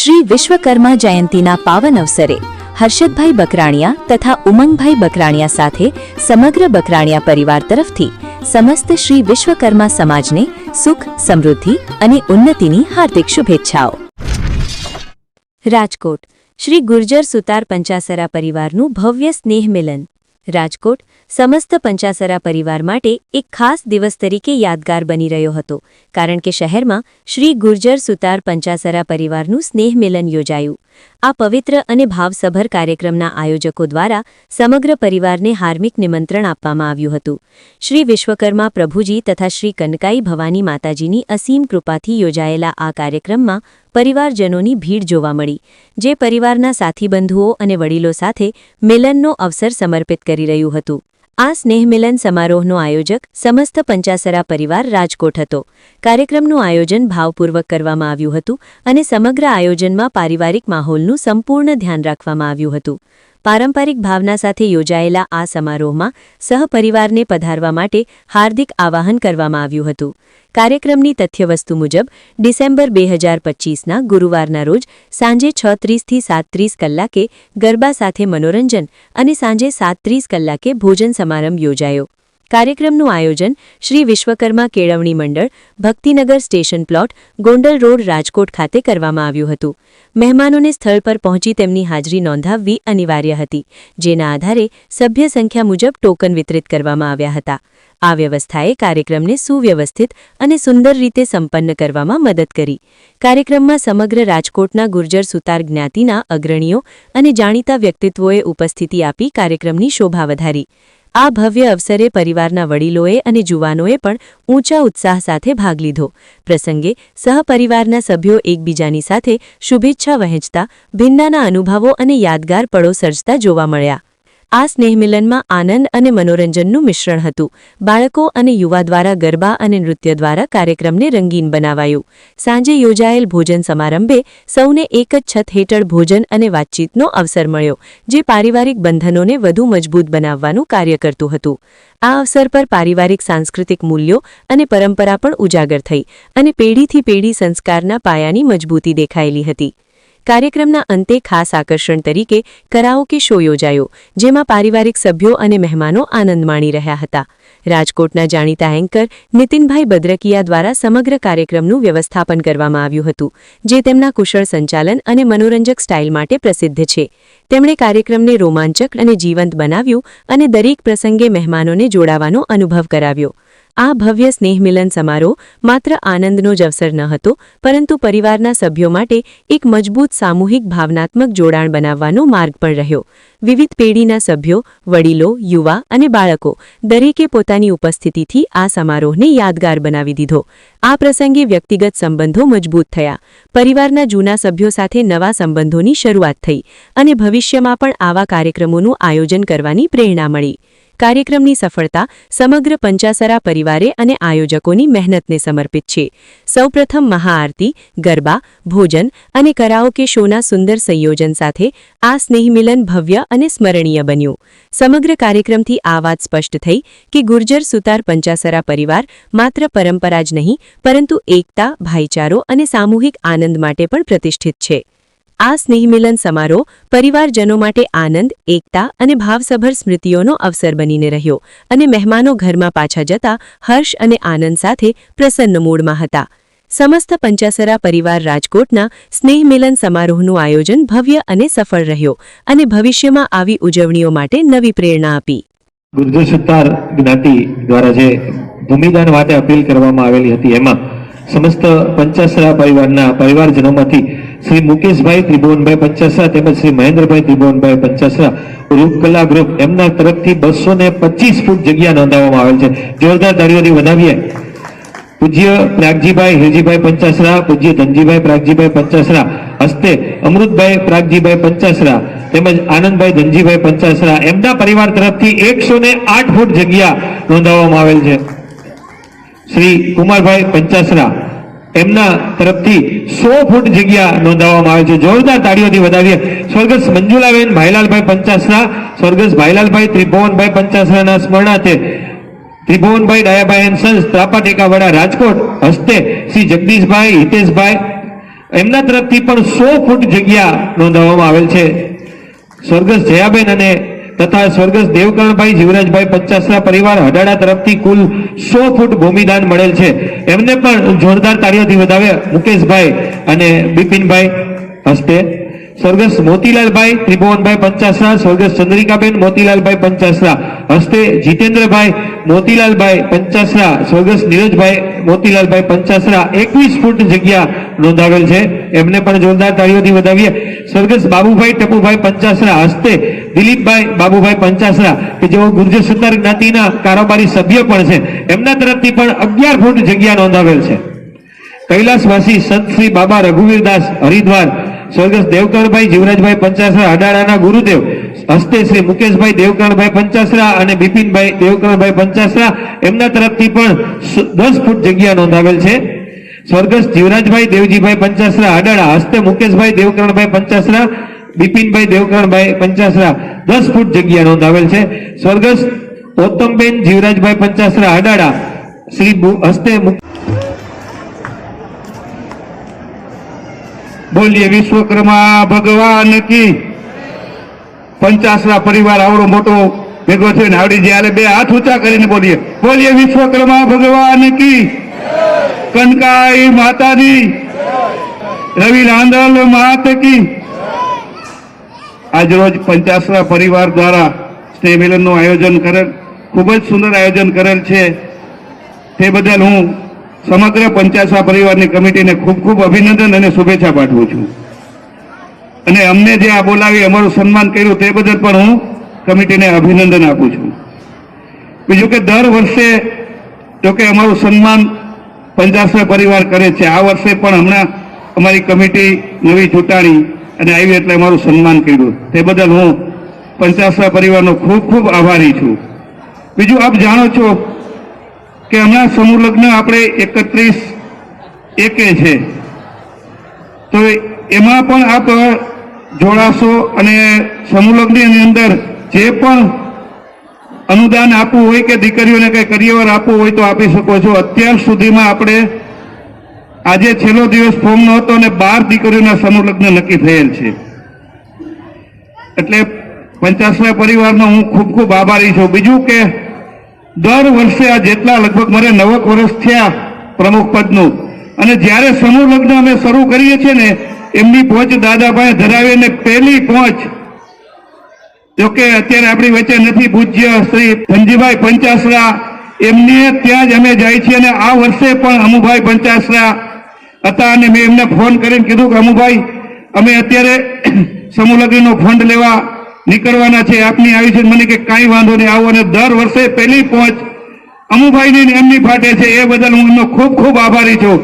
શ્રી વિશ્વકર્મા જયંતીના પાવન અવસરે હર્ષદભાઈ બકરાણિયા તથા ઉમંગભાઈ બકરાણિયા સાથે સમગ્ર બકરાણિયા પરિવાર તરફથી સમસ્ત શ્રી વિશ્વકર્મા સમાજને સુખ, સમૃદ્ધિ અને ઉન્નતિની હાર્દિક શુભેચ્છાઓ. રાજકોટ. શ્રી ગુર્જર સુતાર પંચાસરા પરિવારનું ભવ્ય સ્નેહ મિલન. રાજકોટ. સમસ્ત પંચાસરા પરિવાર માટે એક ખાસ દિવસ તરીકે યાદગાર બની રહ્યો હતો, કારણ કે શહેરમાં શ્રી ગુર્જર સુતાર પંચાસરા પરિવારનું સ્નેહ મિલન યોજાયું. આ પવિત્ર અને ભાવસભર કાર્યક્રમના આયોજકો દ્વારા સમગ્ર પરિવારને હાર્મિક નિમંત્રણ આપવામાં આવ્યું હતું. શ્રી વિશ્વકર્મા પ્રભુજી તથા શ્રી કનકાઈ ભવાની માતાજીની અસીમ કૃપાથી યોજાયેલા આ કાર્યક્રમમાં પરિવારજનોની ભીડ જોવા મળી, જે પરિવારના સાથીબંધુઓ અને વડીલો સાથે મિલનનો અવસર સમર્પિત કરી રહ્યું હતું. આ સ્નેહમિલન સમારોહનો આયોજક સમસ્ત પંચાસરા પરિવાર રાજકોટ હતો. કાર્યક્રમનું આયોજન ભાવપૂર્વક કરવામાં આવ્યું હતું અને સમગ્ર આયોજનમાં પારિવારિક માહોલનું સંપૂર્ણ ધ્યાન રાખવામાં આવ્યું હતું. પારંપરિક ભાવના સાથે યોજાયેલા આ સમારોહમાં સહપરિવારને પધારવા માટે હાર્દિક આવાહન કરવામાં આવ્યું હતું. કાર્યક્રમની તથ્યવસ્તુ મુજબ, ડિસેમ્બર બે હજાર પચીસના ગુરુવારના રોજ સાંજે છ ત્રીસથી સાત ત્રીસ કલાકે ગરબા સાથે મનોરંજન અને સાંજે સાત ત્રીસ કલાકે ભોજન સમારંભ યોજાયો. કાર્યક્રમનું આયોજન શ્રી વિશ્વકર્મા કેળવણી મંડળ, Bhaktinagar station plot, Gondal road, Rajkot ખાતે કરવામાં આવ્યું હતું. મહેમાનોને સ્થળ પર પહોંચી તેમની હાજરી નોંધાવવી અનિવાર્ય હતી. જેના આધારે સભ્ય સંખ્યા મુજબ ટોકન વિતરિત કરવામાં આવ્યા હતા. આ વ્યવસ્થાએ કાર્યક્રમને સુવ્યવસ્થિત અને સુંદર રીતે સંપન્ન કરવામાં મદદ કરી. કાર્યક્રમમાં સમગ્ર રાજકોટના ગુર્જર સુતાર જ્ઞાતિના અગ્રણીઓ અને જાણીતા વ્યક્તિત્વોએ ઉપસ્થિતિ આપી કાર્યક્રમની શોભા વધારી. આ ભવ્ય અવસરે પરિવારના વડીલોએ અને જુવાનોએ પણ ઊંચા ઉત્સાહ સાથે ભાગ લીધો. પ્રસંગે સહપરિવારના સભ્યો એકબીજાની સાથે શુભેચ્છા વહેંચતા, ભિન્નાના અનુભવો અને યાદગાર પળો સર્જતા જોવા મળ્યા. આ સ્નેહમિલનમાં આનંદ અને મનોરંજનનું મિશ્રણ હતું. બાળકો અને યુવા દ્વારા ગરબા અને નૃત્ય દ્વારા કાર્યક્રમને રંગીન બનાવાયું. સાંજે યોજાયેલ ભોજન સમારંભે સૌને એક જ છત હેઠળ ભોજન અને વાતચીતનો અવસર મળ્યો, જે પારિવારિક બંધનોને વધુ મજબૂત બનાવવાનું કાર્ય કરતું હતું. આ અવસર પર પારિવારિક સાંસ્કૃતિક મૂલ્યો અને પરંપરા પણ ઉજાગર થઈ અને પેઢીથી પેઢી સંસ્કારના પાયાની મજબૂતી દેખાયેલી હતી. કાર્યક્રમના અંતે ખાસ આકર્ષણ તરીકે કરાઓકે શો યોજાયો, જેમાં પારિવારિક સભ્યો અને મહેમાનો આનંદ માણી રહ્યા હતા. રાજકોટના જાણીતા એન્કર નીતિનભાઈ બદ્રકિયા દ્વારા સમગ્ર કાર્યક્રમનું વ્યવસ્થાપન કરવામાં આવ્યું હતું, જે તેમના કુશળ સંચાલન અને મનોરંજક સ્ટાઇલ માટે પ્રસિદ્ધ છે. તેમણે કાર્યક્રમને રોમાંચક અને જીવંત બનાવ્યું અને દરેક પ્રસંગે મહેમાનોને જોડાવાનો અનુભવ કરાવ્યો. આ ભવ્ય સ્નેહમિલન સમારોહ માત્ર આનંદનો જ અવસર ન હતો, પરંતુ પરિવારના સભ્યો માટે એક મજબૂત સામૂહિક ભાવનાત્મક જોડાણ બનાવવાનો માર્ગ પણ રહ્યો. વિવિધ પેઢીના સભ્યો, વડીલો, યુવા અને બાળકો દરેકે પોતાની ઉપસ્થિતિથી આ સમારોહને યાદગાર બનાવી દીધો. આ પ્રસંગે વ્યક્તિગત સંબંધો મજબૂત થયા. પરિવારના જૂના સભ્યો સાથે નવા સંબંધોની શરૂઆત થઈ અને ભવિષ્યમાં પણ આવા કાર્યક્રમોનું આયોજન કરવાની પ્રેરણા મળી. કાર્યક્રમની સફળતા સમગ્ર પંચાસરા પરિવારે અને આયોજકોની મહેનતને સમર્પિત છે. સૌપ્રથમ મહાઆરતી, ગરબા, ભોજન અને કરાઓકે શોના સુંદર સંયોજન સાથે આ સ્નેહમિલન ભવ્ય અને સ્મરણીય બન્યું. સમગ્ર કાર્યક્રમથી આ વાત સ્પષ્ટ થઈ કે ગુર્જર સુતાર પંચાસરા પરિવાર માત્ર પરંપરા જ નહીં, પરંતુ એકતા, ભાઈચારો અને સામૂહિક આનંદ માટે પણ પ્રતિષ્ઠિત છે. આ સ્નેહમિલન સમારોહ પરિવારજનો માટે આનંદ, એકતા અને ભાવસભર સ્મૃતિઓનો અવસર બનીને રહ્યો અને મહેમાનો ઘરમાં પાછા જતા હર્ષ અને આનંદ સાથે પ્રસન્ન મૂડમાં હતા. સમસ્ત પંચાસરા પરિવાર રાજકોટના સ્નેહમિલન સમારોહનું આયોજન ભવ્ય અને સફળ રહ્યો અને ભવિષ્યમાં આવી ઉજવણીઓ માટે નવી પ્રેરણા આપી. ગુર્જર જ્ઞાતિ દ્વારા જે ભૂમિદાન માટે અપીલ કરવામાં આવેલી હતી, એમાં સમસ્ત પંચાસરા પરિવારના પરિવારજનોમાંથી શ્રી મુકેશભાઈ ત્રિભુવનભાઈ પંચાસરા તેમજ શ્રી મહેન્દ્રભાઈ ત્રિભુવનભાઈ પંચાસરા રૂપકલા ગ્રુપ એમના તરફથી બસો ને પચીસ ફૂટ જગ્યા નોંધાવવામાં આવેલ છે. જોરદાર તાળીઓથી વધાવીએ પૂજ્ય પ્રાગજીભાઈ હિરજીભાઈ પંચાસરા, પૂજ્ય ધનજીભાઈ પ્રાગજીભાઈ પંચાસરા, હસ્તે અમૃતભાઈ પ્રાગજીભાઈ પંચાસરા તેમજ આનંદભાઈ ધનજીભાઈ પંચાસરા એમના પરિવાર તરફથી એકસો ને આઠ ફૂટ જગ્યા નોંધાવવામાં આવેલ છે. શ્રી કુમારભાઈ પંચાસરા એમના તરફથી સો ફૂટ જગ્યા નોંધાવવામાં આવે છે. જોરદાર તાળીઓથી વધાવીએ. સ્વર્ગસ્થ મંજુલાબેન ભાઈલાલભાઈ પંચાસરા સ્વર્ગસ્થ ભાઈલાલભાઈ ત્રિભુવનભાઈ પંચાસરાના સ્મરણાર્થે ત્રિભુવનભાઈ ડાયાભાઈ એન્ડ સન્સ ત્રાપા ટેકાવાડા રાજકોટ, હસ્તે શ્રી જગદીશભાઈ, હિતેશભાઈ, એમના તરફથી પણ સો ફૂટ જગ્યા નોંધાવવામાં આવેલ છે. સ્વર્ગસ્થ જયાબેન અને તથા સ્વર્ગસ્થ દેવકરણભાઈ જીવરાજભાઈ પચાસના પરિવાર હડાડા તરફથી કુલ સો ફૂટ ભૂમિદાન મળેલ છે. એમને પણ જોરદાર તાળીઓથી વધાવ્યા. મુકેશભાઈ અને બિપિનભાઈ હસ્તે. સ્વર્ગસ્થ મોતીલાલભાઈ ત્રિભુવનભાઈ પંચાસરા સ્વર્ગસ્થ ચંદ્રિકાબેન મોતીલાલભાઈ પંચાસરા હસ્તે, જીતેન્દ્રભાઈ મોતીલાલભાઈ પંચાસરા સ્વર્ગસ્થ નીરજભાઈ મોતીલાલભાઈ પંચાસરા એકવીસ ફૂટ જગ્યા નોંધાવેલ છે. એમને પણ જોરદાર તાળીઓથી વધાવીએ. સ્વર્ગસ્થ બાબુભાઈ ટપુભાઈ પંચાસરા હસ્તે, દિલીપભાઈ બાબુભાઈ પંચાસરા કે જેઓ ગુર્જર સત્તાર જ્ઞાતિના કારોબારી સભ્ય પણ છે, એમના તરફથી પણ અગિયાર ફૂટ જગ્યા નોંધાવેલ છે. કૈલાસવાસી સંત શ્રી બાબા રઘુવીરદાસ હરિદ્વાર, સ્વર્ગસ્થ દેવકરણભાઈ જીવરાજભાઈ પંચાસરા અડાડાના ગુરુદેવ, હસ્તે શ્રી મુકેશભાઈ દેવકરણભાઈ પંચાસરા અને બિપિનભાઈ દેવકરણભાઈ પંચાસરા એમના તરફથી પણ દસ ફૂટ જગ્યા નોંધાવેલ છે. સ્વર્ગસ્થ જીવરાજભાઈ દેવજીભાઈ પંચાસરા અડાળા હસ્તે મુકેશભાઈ દેવકરણભાઈ પંચાસરા, બિપિનભાઈ દેવકરણભાઈ પંચાસરા, દસ ફૂટ જગ્યા નોંધાવેલ છે. સ્વર્ગસ્થ ગૌતમબેન જીવરાજભાઈ પંચાસરા અડાળા શ્રી હસ્તે બોલીએ વિશ્વકર્મા ભગવાન કી. પંચાસરા પરિવાર આવડો મોટો ભેગો થયો ને આવડી જયારે બે હાથ ઊંચા કરીને બોલીએ. બોલીએ વિશ્વકર્મા ભગવાન કી. કનકાઈ માતાજી. રવિ લાંદલ મહાતકી આજરોજ પંચાસરા પરિવાર દ્વારા સ્નેહ મિલનનું આયોજન કરેલ, ખૂબ જ સુંદર આયોજન કરેલ છે. તે બદલ હું સમગ્ર પંચાસરા પરિવારની કમિટીને ખૂબ ખૂબ અભિનંદન અને શુભેચ્છા પાઠવું છું. અને અમને જે આ બોલાવી અમારું સન્માન કર્યું તે બદલ પણ હું કમિટીને અભિનંદન આપું છું. બીજું કે દર વર્ષે જો કે અમારું સન્માન પંચાસા પરિવાર કરે છે. આ વર્ષે પણ હમણાં અમારી કમિટી નવી ચૂંટાણી અને આવી એટલે અમારું સન્માન કર્યું. તે બદલ હું પંચાસવા પરિવારનો ખૂબ ખૂબ આભારી છું. બીજું આપ જાણો છો કે હમણાં સમૂહ લગ્ન આપણે એકત્રીસ એકે છે. તો એમાં પણ આપ જોડાશો અને સમૂહ લગ્નની અંદર જે પણ અનુદાન આપવું હોય કે દીકરીઓને કંઈ કરિયર આપવું હોય તો આપી શકો છો. અત્યાર સુધીમાં આપણે આજે છેલ્લો દિવસ ફોર્મનો હતો અને બાર દીકરીઓના સમૂહ નક્કી થયેલ છે. એટલે પંચાસરા પરિવારનો હું ખૂબ ખૂબ આભારી છું. બીજું કે દર વર્ષે આ જેટલા લગભગ મારે નવક વર્ષ થયા પ્રમુખ પદનું. અને જ્યારે સમૂહ લગ્ન અમે શરૂ કરીએ છીએ ને, એમની પહોંચ દાદાભાઈ ધરાવીને પહેલી પહોંચ જોકે અત્યારે આપણી વચ્ચે નથી પૂજ્ય શ્રી ધનજીભાઈ પંચાસરા. એમની ત્યાં જ અમે જાય છીએ અને આ વર્ષે પણ અમુભાઈ પંચાસરા હતા અને મેં એમને ફોન કરીને કીધું કે અમુભાઈ, અમે અત્યારે સમૂહલગ્નનો ફંડ લેવા નીકળવાના છે, આપની આવી છે મને કે કાંઈ વાંધો નહીં, આવો અને દર વર્ષે પહેલી પહોંચ અમુભાઈની એમની ફાટે છે, એ બદલ હું એમનો ખૂબ ખૂબ આભારી છું.